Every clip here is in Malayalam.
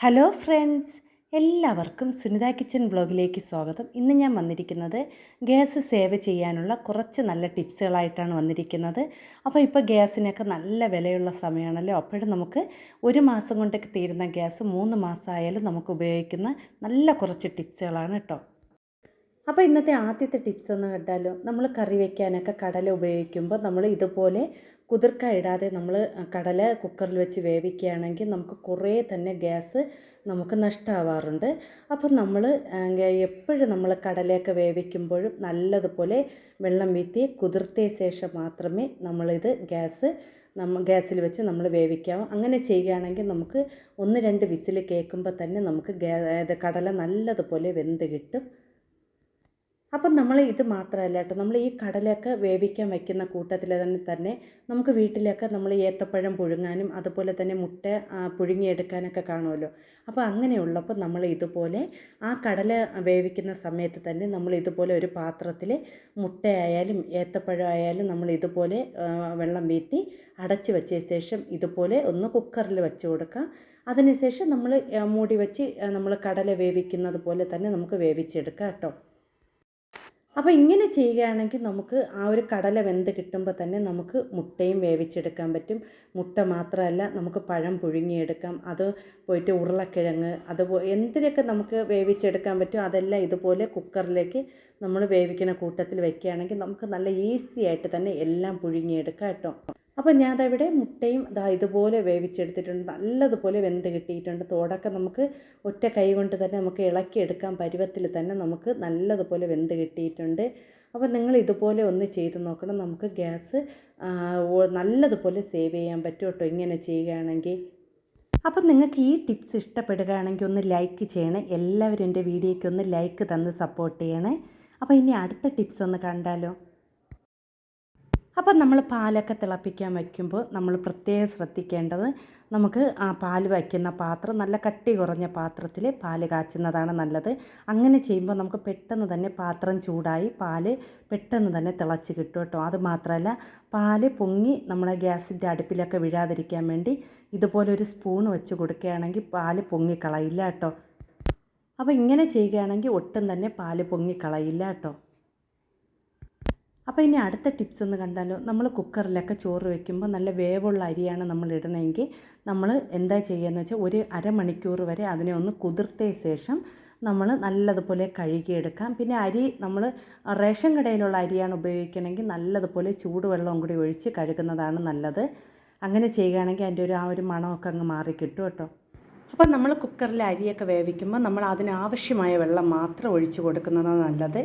ഹലോ ഫ്രണ്ട്സ് എല്ലാവർക്കും സുനിത കിച്ചൻ വ്ളോഗിലേക്ക് സ്വാഗതം. ഇന്ന് ഞാൻ വന്നിരിക്കുന്നത് ഗ്യാസ് സേവ് ചെയ്യാനുള്ള കുറച്ച് നല്ല ടിപ്സുകളായിട്ടാണ് വന്നിരിക്കുന്നത്. അപ്പോൾ ഇപ്പോൾ ഗ്യാസിനൊക്കെ നല്ല വിലയുള്ള സമയമാണല്ലോ. അപ്പോഴും നമുക്ക് ഒരു മാസം കൊണ്ടൊക്കെ തീരുന്ന ഗ്യാസ് മൂന്ന് മാസമായാലും നമുക്ക് ഉപയോഗിക്കുന്ന നല്ല കുറച്ച് ടിപ്സുകളാണ് കേട്ടോ. അപ്പോൾ ഇന്നത്തെ ആദ്യത്തെ ടിപ്സ് എന്ന് കണ്ടാലോ നമ്മൾ കറി വയ്ക്കാനൊക്കെ കടല ഉപയോഗിക്കുമ്പോൾ നമ്മൾ ഇതുപോലെ കുതിർക്ക ഇടാതെ നമ്മൾ കടല കുക്കറിൽ വെച്ച് വേവിക്കുകയാണെങ്കിൽ നമുക്ക് കുറേ തന്നെ ഗ്യാസ് നമുക്ക് നഷ്ടമാവാറുണ്ട് അപ്പം നമ്മൾ എപ്പോഴും നമ്മൾ കടലയൊക്കെ വേവിക്കുമ്പോഴും നല്ലതുപോലെ വെള്ളം വീത്തി കുതിർത്തിയ ശേഷം മാത്രമേ നമ്മളിത് ഗ്യാസ് നമ്മ ഗ്യാസിൽ വെച്ച് നമ്മൾ വേവിക്കാവൂ. അങ്ങനെ ചെയ്യുകയാണെങ്കിൽ നമുക്ക് ഒന്ന് രണ്ട് വിസിൽ കേൾക്കുമ്പോൾ തന്നെ നമുക്ക് കടല നല്ലതുപോലെ വെന്ത് കിട്ടും. അപ്പം നമ്മൾ ഇത് മാത്രമല്ല കേട്ടോ. നമ്മൾ ഈ കടലൊക്കെ വേവിക്കാൻ വയ്ക്കുന്ന കൂട്ടത്തിൽ തന്നെ തന്നെ നമുക്ക് വീട്ടിലൊക്കെ നമ്മൾ ഏത്തപ്പഴം പുഴുങ്ങാനും അതുപോലെ തന്നെ മുട്ട പുഴുങ്ങിയെടുക്കാനൊക്കെ കാണുമല്ലോ അപ്പോൾ അങ്ങനെയുള്ളപ്പോൾ നമ്മൾ ഇതുപോലെ ആ കടല വേവിക്കുന്ന സമയത്ത് തന്നെ നമ്മൾ ഇതുപോലെ ഒരു പാത്രത്തിൽ മുട്ടയായാലും ഏത്തപ്പഴം ആയാലും നമ്മൾ ഇതുപോലെ വെള്ളം വീത്തി അടച്ച് വെച്ച ശേഷം ഇതുപോലെ ഒന്ന് കുക്കറിൽ വെച്ച് കൊടുക്കാം. അതിനുശേഷം നമ്മൾ മൂടി വെച്ച് നമ്മൾ കടല വേവിക്കുന്നത് പോലെ തന്നെ നമുക്ക് വേവിച്ചെടുക്കാം കേട്ടോ. അപ്പോൾ ഇങ്ങനെ ചെയ്യുകയാണെങ്കിൽ നമുക്ക് ആ ഒരു കടല വെന്ത് കിട്ടുമ്പോൾ തന്നെ നമുക്ക് മുട്ടയും വേവിച്ചെടുക്കാൻ പറ്റും. മുട്ട മാത്രമല്ല നമുക്ക് പഴം പുഴുങ്ങിയെടുക്കാം. അത് പോയിട്ട് ഉരുളക്കിഴങ്ങ് അതുപോലെ എന്തിനൊക്കെ നമുക്ക് വേവിച്ചെടുക്കാൻ പറ്റും അതെല്ലാം ഇതുപോലെ കുക്കറിലേക്ക് നമ്മൾ വേവിക്കുന്ന കൂട്ടത്തിൽ വെക്കുകയാണെങ്കിൽ നമുക്ക് നല്ല ഈസി ആയിട്ട് തന്നെ എല്ലാം പുഴുങ്ങിയെടുക്കാം കേട്ടോ. അപ്പോൾ ഞാൻ അതവിടെ മുട്ടയും ഇതാ ഇതുപോലെ വേവിച്ചെടുത്തിട്ടുണ്ട്. നല്ലതുപോലെ വെന്ത് കിട്ടിയിട്ടുണ്ട്. തോടൊക്കെ നമുക്ക് ഒറ്റ കൈ കൊണ്ട് തന്നെ നമുക്ക് ഇളക്കിയെടുക്കാൻ പരുവത്തിൽ തന്നെ നമുക്ക് നല്ലതുപോലെ വെന്ത് കിട്ടിയിട്ടുണ്ട്. അപ്പോൾ നിങ്ങൾ ഇതുപോലെ ഒന്ന് ചെയ്ത് നോക്കണം. നമുക്ക് ഗ്യാസ് നല്ലതുപോലെ സേവ് ചെയ്യാൻ പറ്റും കേട്ടോ ഇങ്ങനെ ചെയ്യുകയാണെങ്കിൽ. അപ്പം നിങ്ങൾക്ക് ഈ ടിപ്സ് ഇഷ്ടപ്പെടുകയാണെങ്കിൽ ഒന്ന് ലൈക്ക് ചെയ്യണേ. എല്ലാവരും എന്റെ വീഡിയോയ്ക്ക് ഒന്ന് ലൈക്ക് തന്ന് സപ്പോർട്ട് ചെയ്യണേ. അപ്പോൾ ഇനി അടുത്ത ടിപ്സ് ഒന്ന് കണ്ടാലോ? അപ്പം നമ്മൾ പാലൊക്കെ തിളപ്പിക്കാൻ വയ്ക്കുമ്പോൾ നമ്മൾ പ്രത്യേകം ശ്രദ്ധിക്കേണ്ടത് നമുക്ക് ആ പാൽ വയ്ക്കുന്ന പാത്രം നല്ല കട്ടി കുറഞ്ഞ പാത്രത്തിൽ പാൽ കാച്ചുന്നതാണ് നല്ലത്. അങ്ങനെ ചെയ്യുമ്പോൾ നമുക്ക് പെട്ടെന്ന് തന്നെ പാത്രം ചൂടായി പാൽ പെട്ടെന്ന് തന്നെ തിളച്ച് കിട്ടും കേട്ടോ. അതുമാത്രമല്ല പാൽ പൊങ്ങി നമ്മളെ ഗ്യാസിന്റെ അടുപ്പിലൊക്കെ വീഴാതിരിക്കാൻ വേണ്ടി ഇതുപോലെ ഒരു സ്പൂൺ വെച്ച് കൊടുക്കുകയാണെങ്കിൽ പാൽ പൊങ്ങിക്കളയില്ല കേട്ടോ. അപ്പോൾ ഇങ്ങനെ ചെയ്യുകയാണെങ്കിൽ ഒട്ടും തന്നെ പാൽ പൊങ്ങിക്കളയില്ല കേട്ടോ. അപ്പോൾ ഇനി അടുത്ത ടിപ്സ് ഒന്ന് കണ്ടാലോ? നമ്മൾ കുക്കറിലൊക്കെ ചോറ് വയ്ക്കുമ്പോൾ നല്ല വേവുള്ള അരിയാണ് നമ്മൾ ഇടണമെങ്കിൽ നമ്മൾ എന്താ ചെയ്യുകയെന്ന് വെച്ചാൽ ഒരു അരമണിക്കൂർ വരെ അതിനെ ഒന്ന് കുതിർത്തിയ ശേഷം നമ്മൾ നല്ലതുപോലെ കഴുകിയെടുക്കാം. പിന്നെ അരി നമ്മൾ റേഷൻ കടയിലുള്ള അരിയാണ് ഉപയോഗിക്കണമെങ്കിൽ നല്ലതുപോലെ ചൂടുവെള്ളവും കൂടി ഒഴിച്ച് കഴുകുന്നതാണ് നല്ലത്. അങ്ങനെ ചെയ്യുകയാണെങ്കിൽ അതിന്റെ ഒരു ആ ഒരു മണമൊക്കെ അങ്ങ് മാറി കിട്ടും കേട്ടോ. അപ്പം നമ്മൾ കുക്കറിൽ അരിയൊക്കെ വേവിക്കുമ്പോൾ നമ്മൾ അതിനാവശ്യമായ വെള്ളം മാത്രം ഒഴിച്ച് കൊടുക്കുന്നതാണ് നല്ലത്.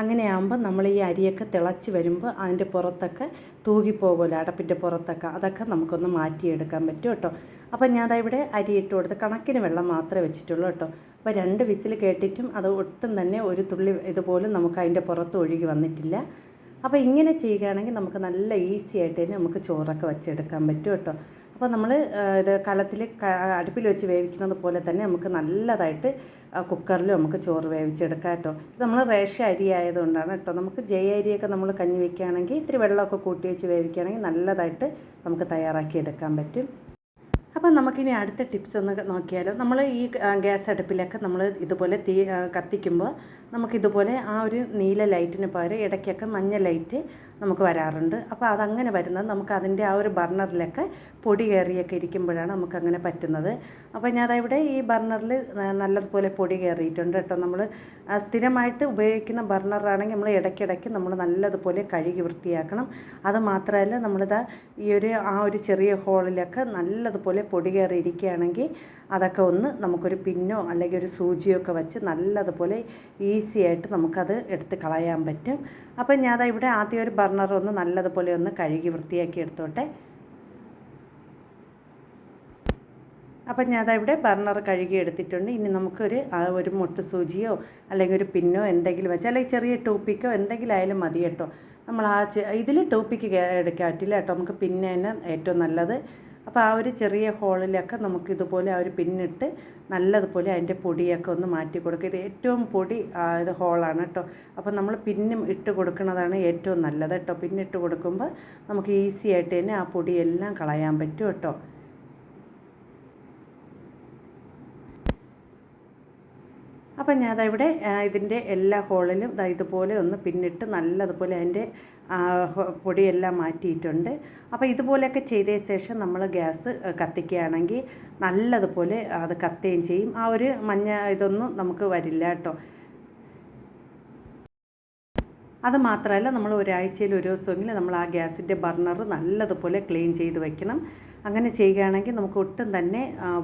അങ്ങനെയാകുമ്പോൾ നമ്മൾ ഈ അരിയൊക്കെ തിളച്ച് വരുമ്പോൾ അതിന്റെ പുറത്തൊക്കെ തൂകിപ്പോകുമല്ലോ അടപ്പിന്റെ പുറത്തൊക്കെ. അതൊക്കെ നമുക്കൊന്ന് മാറ്റിയെടുക്കാൻ പറ്റും കേട്ടോ. അപ്പോൾ ഞാൻ ഇവിടെ അരി ഇട്ട് കൊടുത്ത് കണക്കിന് വെള്ളം മാത്രമേ വെച്ചിട്ടുള്ളൂ കേട്ടോ. അപ്പോൾ രണ്ട് വിസിൽ കേട്ടിട്ടും അത് ഒട്ടും തന്നെ ഒരു തുള്ളി ഇതുപോലും നമുക്ക് അതിന്റെ പുറത്ത് ഒഴുകി വന്നിട്ടില്ല. അപ്പോൾ ഇങ്ങനെ ചെയ്യുകയാണെങ്കിൽ നമുക്ക് നല്ല ഈസി ആയിട്ട് തന്നെ നമുക്ക് ചോറൊക്കെ വെച്ചെടുക്കാൻ പറ്റും കേട്ടോ. അപ്പോൾ നമ്മൾ ഇത് കലത്തിൽ അടുപ്പിൽ വെച്ച് വേവിക്കുന്നത് പോലെ തന്നെ നമുക്ക് നല്ലതായിട്ട് കുക്കറിൽ നമുക്ക് ചോറ് വേവിച്ചെടുക്കാം കേട്ടോ. ഇത് നമ്മൾ റേഷൻ അരി ആയതുകൊണ്ടാണ് കേട്ടോ. നമുക്ക് ജയ അരിയൊക്കെ നമ്മൾ കഞ്ഞി വയ്ക്കുകയാണെങ്കിൽ ഇത്തിരി വെള്ളമൊക്കെ കൂട്ടി വെച്ച് വേവിക്കുകയാണെങ്കിൽ നല്ലതായിട്ട് നമുക്ക് തയ്യാറാക്കി എടുക്കാൻ പറ്റും. അപ്പോൾ നമുക്കിനി അടുത്ത ടിപ്സ് ഒന്ന് നോക്കിയാലോ. നമ്മൾ ഈ ഗ്യാസ് അടുപ്പിലൊക്കെ നമ്മൾ ഇതുപോലെ തീ കത്തിക്കുമ്പോൾ നമുക്കിതുപോലെ ആ ഒരു നീല ലൈറ്റിന് പകരം ഇടയ്ക്കൊക്കെ മഞ്ഞ ലൈറ്റ് നമുക്ക് വരാറുണ്ട്. അപ്പോൾ അതങ്ങനെ വരുന്നത് നമുക്ക് അതിന്റെ ആ ഒരു ബർണറിലൊക്കെ പൊടി കയറിയൊക്കെ ഇരിക്കുമ്പോഴാണ് നമുക്കങ്ങനെ പറ്റുന്നത്. അപ്പോൾ ഞാൻ ഇവിടെ ഈ ബർണറിൽ നല്ലതുപോലെ പൊടി കയറിയിട്ടുണ്ട് കേട്ടോ. നമ്മൾ സ്ഥിരമായിട്ട് ഉപയോഗിക്കുന്ന ബർണറാണെങ്കിൽ നമ്മൾ ഇടയ്ക്കിടയ്ക്ക് നമ്മൾ നല്ലതുപോലെ കഴുകി വൃത്തിയാക്കണം. അത് മാത്രമല്ല നമ്മളിതാ ഈ ഒരു ആ ഒരു ചെറിയ ഹോളിലൊക്കെ നല്ലതുപോലെ പൊടി കയറി ഇരിക്കുകയാണെങ്കിൽ അതൊക്കെ ഒന്ന് നമുക്കൊരു പിന്നോ അല്ലെങ്കിൽ ഒരു സൂചിയോ ഒക്കെ വെച്ച് നല്ലതുപോലെ ഈസി ആയിട്ട് നമുക്കത് എടുത്ത് കളയാൻ പറ്റും. അപ്പം ഞാൻ ഇവിടെ ആദ്യം ഒരു ബർണർ ഒന്ന് നല്ലതുപോലെ ഒന്ന് കഴുകി വൃത്തിയാക്കി എടുത്തോട്ടെ. അപ്പം ഞാൻ ഇവിടെ ബർണർ കഴുകി എടുത്തിട്ടുണ്ട്. ഇനി നമുക്കൊരു ഒരു മുട്ട് സൂചിയോ അല്ലെങ്കിൽ ഒരു പിന്നോ എന്തെങ്കിലും വെച്ചാൽ അല്ലെങ്കിൽ ചെറിയ ടൂപ്പിക്കോ എന്തെങ്കിലും ആയാലും മതി കേട്ടോ. നമ്മൾ ആ ഇതിൽ ടൂപ്പിക്ക് എടുക്കാൻ കേട്ടോ. നമുക്ക് പിന്നെ തന്നെ ഏറ്റവും നല്ലത്. അപ്പോൾ ആ ഒരു ചെറിയ ഹോളിലൊക്കെ നമുക്ക് ഇതുപോലെ ആ ഒരു പിന്നിട്ട് നല്ലതുപോലെ അതിന്റെ പൊടിയൊക്കെ ഒന്ന് മാറ്റി കൊടുക്കുക. ഇത് ഏറ്റവും പൊടി ഇത് ഹോളാണ് കേട്ടോ. അപ്പോൾ നമ്മൾ പിന്നും ഇട്ട് കൊടുക്കുന്നതാണ് ഏറ്റവും നല്ലത് കേട്ടോ. പിന്നിട്ട് കൊടുക്കുമ്പോൾ നമുക്ക് ഈസി ആയിട്ട് തന്നെ ആ പൊടിയെല്ലാം കളയാൻ പറ്റും കേട്ടോ. അപ്പം ഞാൻ ഇവിടെ ഇതിന്റെ എല്ലാ ഹോളിലും ഇതാ ഇതുപോലെ ഒന്ന് പിന്നിട്ട് നല്ലതുപോലെ അതിന്റെ പൊടിയെല്ലാം മാറ്റിയിട്ടുണ്ട്. അപ്പോൾ ഇതുപോലെയൊക്കെ ചെയ്ത ശേഷം നമ്മൾ ഗ്യാസ് കത്തിക്കുകയാണെങ്കിൽ നല്ലതുപോലെ അത് കത്തുകയും ചെയ്യും. ആ ഒരു മഞ്ഞ ഇതൊന്നും നമുക്ക് വരില്ല കേട്ടോ. അത് മാത്രമല്ല നമ്മൾ ഒരാഴ്ചയിൽ ഒരു ദിവസമെങ്കിലും നമ്മൾ ആ ഗ്യാസിന്റെ ബർണർ നല്ലതുപോലെ ക്ലീൻ ചെയ്ത് വെക്കണം. അങ്ങനെ ചെയ്യുകയാണെങ്കിൽ നമുക്ക് ഒട്ടും തന്നെ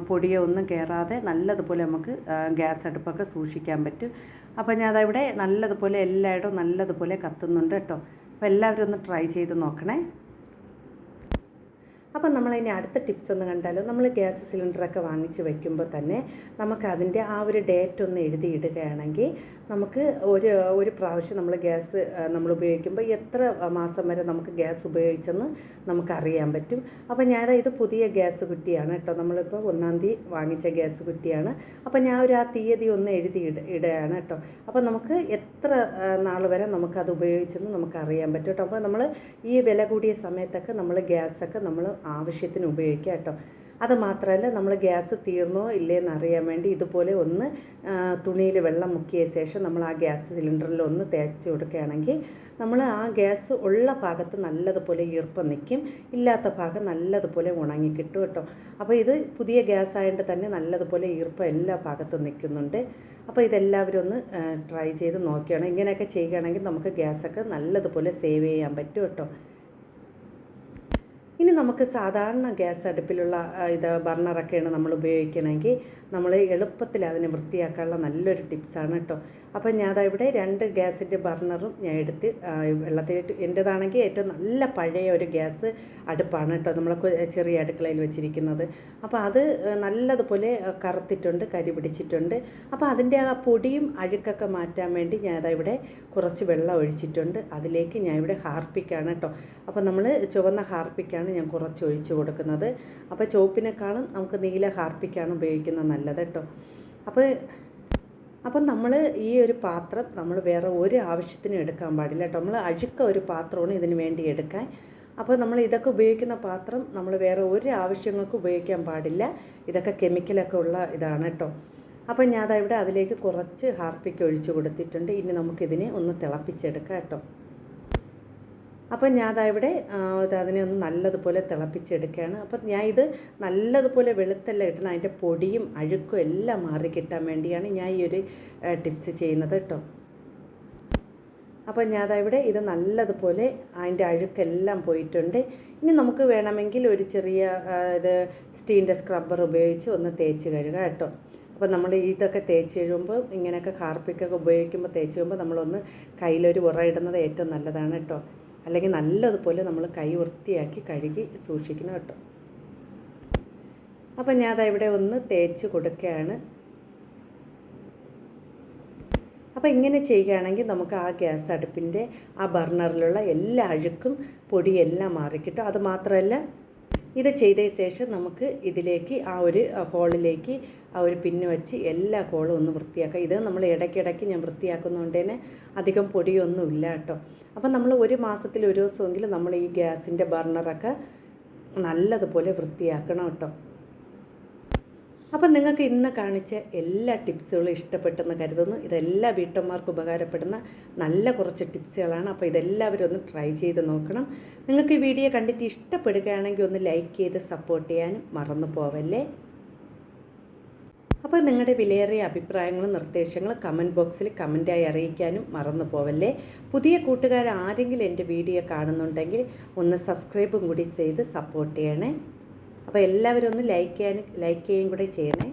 പൊടിയോ ഒന്നും കയറാതെ നല്ലതുപോലെ നമുക്ക് ഗ്യാസ് അടുപ്പൊക്കെ സൂക്ഷിക്കാൻ പറ്റും. അപ്പോൾ ഞാൻ അതവിടെ നല്ലതുപോലെ എല്ലായിടവും നല്ലതുപോലെ കത്തുന്നുണ്ട് കേട്ടോ. അപ്പോൾ എല്ലാവരും ഒന്ന് ട്രൈ ചെയ്ത് നോക്കണേ. അപ്പം ഇനി അടുത്ത ടിപ്സ് ഒന്ന് കണ്ടാലോ? നമ്മൾ ഗ്യാസ് സിലിണ്ടറൊക്കെ വാങ്ങിച്ച് വയ്ക്കുമ്പോൾ തന്നെ നമുക്ക് അതിന്റെ ആ ഒരു ഡേറ്റ് ഒന്ന് എഴുതിയിടുകയാണെങ്കിൽ നമുക്ക് ഒരു ഒരു പ്രാവശ്യം നമ്മൾ ഗ്യാസ് നമ്മൾ ഉപയോഗിക്കുമ്പോൾ എത്ര മാസം വരെ നമുക്ക് ഗ്യാസ് ഉപയോഗിച്ചെന്ന് നമുക്കറിയാൻ പറ്റും. അപ്പോൾ ഞാൻ ഇത് പുതിയ ഗ്യാസ് കുറ്റിയാണ് കേട്ടോ. നമ്മളിപ്പോൾ ഒന്നാം തീയതി വാങ്ങിച്ച ഗ്യാസ് കുറ്റിയാണ്. അപ്പോൾ ഞാൻ ഒരു ആ തീയതി ഒന്ന് എഴുതി ഇട ഇടുകയാണ് കേട്ടോ. അപ്പോൾ നമുക്ക് എത്ര നാൾ വരെ നമുക്കത് ഉപയോഗിച്ചെന്ന് നമുക്ക് അറിയാൻ പറ്റും കേട്ടോ. അപ്പോൾ നമ്മൾ ഈ വില കൂടിയ സമയത്തൊക്കെ നമ്മൾ ഗ്യാസൊക്കെ നമ്മൾ ആവശ്യത്തിന് ഉപയോഗിക്കുക കേട്ടോ. അത് മാത്രമല്ല നമ്മൾ ഗ്യാസ് തീർന്നോ ഇല്ലേന്ന് അറിയാൻ വേണ്ടി ഇതുപോലെ ഒന്ന് തുണിയിൽ വെള്ളം മുക്കിയ ശേഷം നമ്മൾ ആ ഗ്യാസ് സിലിണ്ടറിൽ ഒന്ന് തേച്ച് കൊടുക്കുകയാണെങ്കിൽ നമ്മൾ ആ ഗ്യാസ് ഉള്ള ഭാഗത്ത് നല്ലതുപോലെ ഈർപ്പം നിൽക്കും ഇല്ലാത്ത ഭാഗം നല്ലതുപോലെ ഉണങ്ങി കിട്ടും അപ്പോൾ ഇത് പുതിയ ഗ്യാസ് ആയതുകൊണ്ട് തന്നെ നല്ലതുപോലെ ഈർപ്പം എല്ലാ ഭാഗത്തും നിൽക്കുന്നുണ്ട് അപ്പോൾ ഇതെല്ലാവരും ഒന്ന് ട്രൈ ചെയ്ത് നോക്കിയാണ്. ഇങ്ങനെയൊക്കെ ചെയ്യുകയാണെങ്കിൽ നമുക്ക് ഗ്യാസൊക്കെ നല്ലതുപോലെ സേവ് ചെയ്യാൻ പറ്റും കേട്ടോ. നമുക്ക് സാധാരണ ഗ്യാസ് അടുപ്പിലുള്ള ഇത് ബർണറൊക്കെയാണ് നമ്മൾ ഉപയോഗിക്കണമെങ്കിൽ നമ്മൾ എളുപ്പത്തിൽ അതിനെ വൃത്തിയാക്കാനുള്ള നല്ലൊരു ടിപ്സാണ് കേട്ടോ. അപ്പോൾ ഞാൻ ഇവിടെ രണ്ട് ഗ്യാസിന്റെ ബർണറും ഞാൻ എടുത്ത് വെള്ളത്തിൽ എന്റേതാണെങ്കിൽ ഏറ്റവും നല്ല പഴയ ഒരു ഗ്യാസ് അടുപ്പാണ് കേട്ടോ നമ്മൾ ചെറിയ അടുക്കളയിൽ വെച്ചിരിക്കുന്നത്. അപ്പോൾ അത് നല്ലതുപോലെ കറുത്തിട്ടുണ്ട് കരി പിടിച്ചിട്ടുണ്ട്. അപ്പോൾ അതിന്റെ ആ പൊടിയും അഴുക്കൊക്കെ മാറ്റാൻ വേണ്ടി ഞാൻ ഇവിടെ കുറച്ച് വെള്ളം ഒഴിച്ചിട്ടുണ്ട്. അതിലേക്ക് ഞാൻ ഇവിടെ ഹാർപ്പിക്കാണ് കേട്ടോ. അപ്പോൾ നമ്മൾ ചുവന്ന ഹാർപ്പിക്കാണ് ഞാൻ കുറച്ച് ഒഴിച്ച് കൊടുക്കുന്നത്. അപ്പോൾ ചുവപ്പിനേക്കാളും നമുക്ക് നീല ഹാർപ്പിക്കാണ് ഉപയോഗിക്കുന്നത് നല്ലത് കേട്ടോ. അപ്പോൾ അപ്പം നമ്മൾ ഈ ഒരു പാത്രം നമ്മൾ വേറെ ഒരു ആവശ്യത്തിനും എടുക്കാൻ പാടില്ല കേട്ടോ. നമ്മൾ അഴുക്ക ഒരു പാത്രമാണ് ഇതിന് വേണ്ടി എടുക്കാൻ. അപ്പോൾ നമ്മൾ ഇതൊക്കെ ഉപയോഗിക്കുന്ന പാത്രം നമ്മൾ വേറെ ഒരു ആവശ്യങ്ങൾക്ക് ഉപയോഗിക്കാൻ പാടില്ല. ഇതൊക്കെ കെമിക്കലൊക്കെ ഉള്ള ഇതാണ് കേട്ടോ. അപ്പം ഞാൻ ഇവിടെ അതിലേക്ക് കുറച്ച് ഹാർപ്പിക്ക് ഒഴിച്ചു കൊടുത്തിട്ടുണ്ട്. ഇനി നമുക്കിതിനെ ഒന്ന് തിളപ്പിച്ചെടുക്കാം കേട്ടോ. അപ്പം ഞാൻ അതാ ഇവിടെ അതിനെ ഒന്ന് നല്ലതുപോലെ തിളപ്പിച്ചെടുക്കുകയാണ്. അപ്പം ഞാൻ ഇത് നല്ലതുപോലെ വെളുത്തല്ല ഇടണം അതിന്റെ പൊടിയും അഴുക്കും എല്ലാം മാറി കിട്ടാൻ വേണ്ടിയാണ് ഞാൻ ഈ ഒരു ടിപ്സ് ചെയ്യുന്നത് കേട്ടോ അപ്പം ഞാൻ ഇവിടെ ഇത് നല്ലതുപോലെ അതിന്റെ അഴുക്കെല്ലാം പോയിട്ടുണ്ട്. ഇനി നമുക്ക് വേണമെങ്കിൽ ഒരു ചെറിയ ഇത് സ്റ്റീലിന്റെ സ്ക്രബ്ബർ ഉപയോഗിച്ച് ഒന്ന് തേച്ച് കഴുകുക കേട്ടോ. അപ്പോൾ നമ്മൾ ഇതൊക്കെ തേച്ച് കഴിയുമ്പോൾ ഇങ്ങനെയൊക്കെ ഹാർപ്പിക്കൊക്കെ ഉപയോഗിക്കുമ്പോൾ തേച്ച് കഴിയുമ്പോൾ നമ്മളൊന്ന് കയ്യിലൊരു ഉറ ഇടുന്നത് ഏറ്റവും നല്ലതാണ് കേട്ടോ അല്ലെങ്കിൽ നല്ലതുപോലെ നമ്മൾ കൈ വൃത്തിയാക്കി കഴുകി സൂക്ഷിക്കണം കേട്ടോ. അപ്പം ഞാൻ ഇവിടെ ഒന്ന് തേച്ച് കൊടുക്കുകയാണ്. അപ്പോൾ ഇങ്ങനെ ചെയ്യുകയാണെങ്കിൽ നമുക്ക് ആ ഗ്യാസ് അടുപ്പിന്റെ ആ ബർണറിലുള്ള എല്ലാ അഴുക്കും പൊടിയെല്ലാം മാറിക്കിട്ടും. അത് മാത്രമല്ല ഇത് ചെയ്ത ശേഷം നമുക്ക് ഇതിലേക്ക് ആ ഒരു ഹോളിലേക്ക് ആ ഒരു പിന്ന് വെച്ച് എല്ലാ കോളും ഒന്ന് വൃത്തിയാക്കുക ഇത് നമ്മൾ ഇടയ്ക്കിടയ്ക്ക് ഞാൻ വൃത്തിയാക്കുന്നതുകൊണ്ട് തന്നെ അധികം പൊടിയൊന്നുമില്ല കേട്ടോ. അപ്പം നമ്മൾ ഒരു മാസത്തിൽ ഒരു ദിവസമെങ്കിലും നമ്മൾ ഈ ഗ്യാസിന്റെ ബർണറൊക്കെ നല്ലതുപോലെ വൃത്തിയാക്കണം കേട്ടോ. അപ്പം നിങ്ങൾക്ക് ഇന്ന് കാണിച്ച എല്ലാ ടിപ്സുകളും ഇഷ്ടപ്പെട്ടെന്ന് കരുതുന്നു. ഇതെല്ലാ വീട്ടമ്മമാർക്ക് ഉപകാരപ്പെടുന്ന നല്ല കുറച്ച് ടിപ്സുകളാണ്. അപ്പോൾ ഇതെല്ലാവരും ഒന്ന് ട്രൈ ചെയ്ത് നോക്കണം. നിങ്ങൾക്ക് ഈ വീഡിയോ കണ്ടിട്ട് ഇഷ്ടപ്പെടുകയാണെങ്കിൽ ഒന്ന് ലൈക്ക് ചെയ്ത് സപ്പോർട്ട് ചെയ്യാനും മറന്നു പോവല്ലേ? അപ്പോൾ നിങ്ങളുടെ വിലയേറിയ അഭിപ്രായങ്ങളും നിർദ്ദേശങ്ങളും കമന്റ് ബോക്സിൽ കമന്റായി അറിയിക്കാനും മറന്നു പോവല്ലേ? പുതിയ കൂട്ടുകാർ ആരെങ്കിലും എന്റെ വീഡിയോ കാണുന്നുണ്ടെങ്കിൽ ഒന്ന് സബ്സ്ക്രൈബും കൂടി ചെയ്ത് സപ്പോർട്ട് ചെയ്യണേ. അപ്പോൾ എല്ലാവരും ഒന്ന് ലൈക്ക് ചെയ്യാനും ലൈക്ക് ചെയ്യുകയും കൂടെ ചെയ്യണേ.